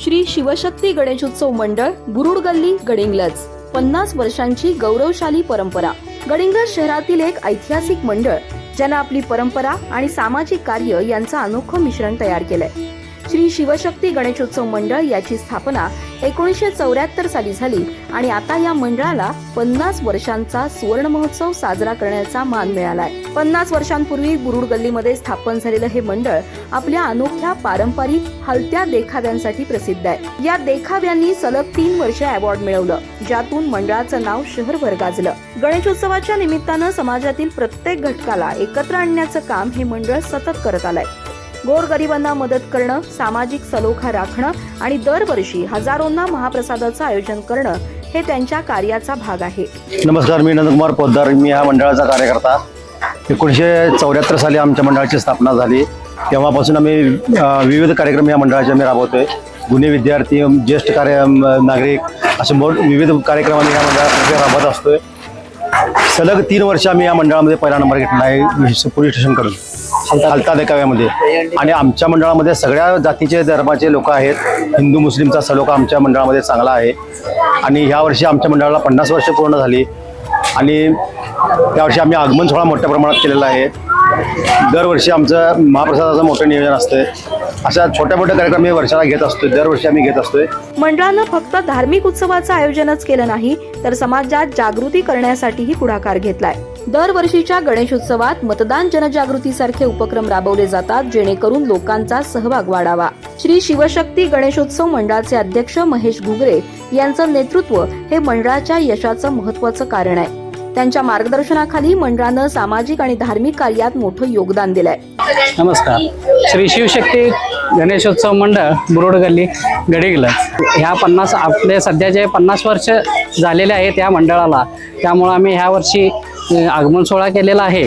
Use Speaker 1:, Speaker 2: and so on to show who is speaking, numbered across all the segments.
Speaker 1: श्री शिवशक्ती गणेशोत्सव मंडळ बुरुड गल्ली गडिंग्लज. पन्नास वर्षांची गौरवशाली परंपरा. गडिंग्लज शहरातील एक ऐतिहासिक मंडळ ज्यानं आपली परंपरा आणि सामाजिक कार्य यांचं अनोखं मिश्रण तयार केलंय. श्री शिवशक्ती गणेशोत्सव मंडळ याची स्थापना एकोणीसशे चौऱ्याहत्तर साली झाली आणि आता या मंडळाला पन्नास वर्षांचा सुवर्ण महोत्सव साजरा करण्याचा मान मिळालाय. पन्नास वर्षांपूर्वी बुरुड गल्लीमध्ये स्थापन झालेलं हे मंडळ आपल्या अनोख्या पारंपरिक हलत्या देखाव्यांसाठी प्रसिद्ध आहे. या देखाव्यांनी सलग तीन वर्ष अवॉर्ड मिळवलं ज्यातून मंडळाचं नाव शहरभर गाजलं. गणेशोत्सवाच्या निमित्तानं समाजातील प्रत्येक घटकाला एकत्र आणण्याचं काम हे मंडळ सतत करत आलंय. गोरगरिबांना मदत करणं सामाजिक सलोखा राखणं आणि दरवर्षी हजारोंना महाप्रसादाचं आयोजन करणं हे त्यांच्या कार्याचा भाग आहे.
Speaker 2: नमस्कार मी नंदकुमार पोद्दार. मी ह्या मंडळाचा कार्यकर्ता. एकोणीसशे चौऱ्याहत्तर साली आमच्या मंडळाची स्थापना झाली. तेव्हापासून आम्ही विविध कार्यक्रम या मंडळाचे आम्ही राबवतोय. गुन्हे विद्यार्थी ज्येष्ठ कार्य नागरिक असे मोठ विविध कार्यक्रम आम्ही या मंडळामध्ये राबवत असतोय. सलग तीन वर्ष आम्ही या मंडळामध्ये पहिला नंबर घेतला आहे. पोलीस पोलीस स्टेशनकडून हलता देखाव्यामध्ये आणि आमच्या मंडळामध्ये सगळ्या जातीचे धर्माचे लोक आहेत. हिंदू मुस्लिमचा सलोखा आमच्या मंडळामध्ये चांगला आहे. आणि ह्या वर्षी आमच्या मंडळाला पन्नास वर्ष पूर्ण झाली. आणि यावर्षी आम्ही आगमन सोहळा मोठ्या प्रमाणात केलेला आहे. दरवर्षी आमचं महाप्रसादाचं मोठं नियोजन असतं अशा छोट्या मोठ्या कार्यक्रम मी वर्षाला घेत असतोय. दरवर्षी आम्ही घेत असतोय.
Speaker 1: मंडळानं फक्त धार्मिक उत्सवाचं आयोजनच केलं नाही तर समाजात जागृती करण्यासाठीही पुढाकार घेतलाय. दरवर्षीच्या गणेशोत्सवात मतदान जनजागृतीसारखे उपक्रम राबवले जातात जेणेकरून लोकांचा सहभाग वाढावा. श्री शिवशक्ती गणेशोत्सव मंडळाचे अध्यक्ष महेश घुगरे यांचं नेतृत्व हे मंडळाच्या यशाचं महत्वाचं कारण आहे. त्यांच्या मार्गदर्शनाखाली मंडळानं सामाजिक आणि धार्मिक कार्यात मोठं योगदान दिलंय.
Speaker 3: नमस्कार. श्री शिवशक्ती गणेशोत्सव मंडळ बुरोड गल्ली गडीगला. ह्या पन्नास आपले सध्या जे पन्नास वर्ष झालेले आहेत या मंडळाला त्यामुळं आम्ही ह्या वर्षी आगमन सोहळा केलेला आहे.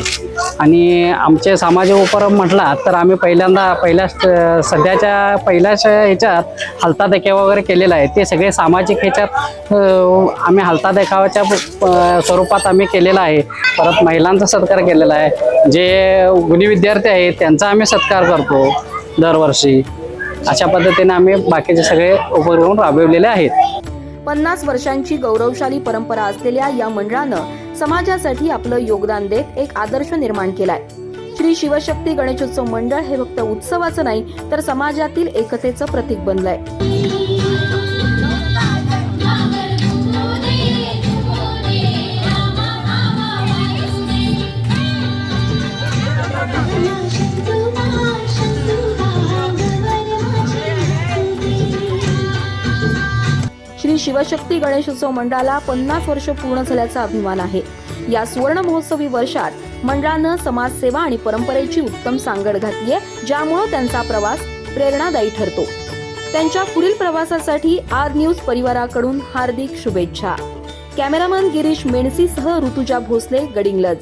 Speaker 3: आणि आमचे सामाजिक उपक्रम म्हटला तर आम्ही पहिल्यांदा पहिल्या सध्याच्या पहिल्याच ह्याच्यात हलता देखावा वगैरे केलेला आहे. ते सगळे सामाजिक ह्याच्यात आम्ही हलता देखावाच्या स्वरूपात आम्ही केलेला आहे. परत महिलांचा सत्कार केलेला आहे. जे गुणी विद्यार्थी आहेत त्यांचा आम्ही सत्कार करतो दरवर्षी. अशा पद्धतीने आम्ही बाकीचे सगळे उपक्रम राबविलेले आहेत.
Speaker 1: पन्नास वर्षांची गौरवशाली परंपरा असलेल्या या मंडळानं समाजासाठी आपलं योगदान देत एक आदर्श निर्माण केलाय. श्री शिवशक्ती गणेशोत्सव मंडळ हे फक्त उत्सवाचं नाही तर समाजातील एकतेचं प्रतीक बनलंय. शिवशक्ती गणेशोत्सव मंडळाला पन्नास वर्ष पूर्ण झाल्याचा अभिमान आहे. या सुवर्ण महोत्सवी वर्षात मंडळानं समाजसेवा आणि परंपरेची उत्तम सांगड घातलीय ज्यामुळं त्यांचा प्रवास प्रेरणादायी ठरतो. त्यांच्या पुढील प्रवासासाठी आर न्यूज परिवाराकडून हार्दिक शुभेच्छा. कॅमेरामन गिरीश मेणसीसह ऋतुजा भोसले गडिंगलज.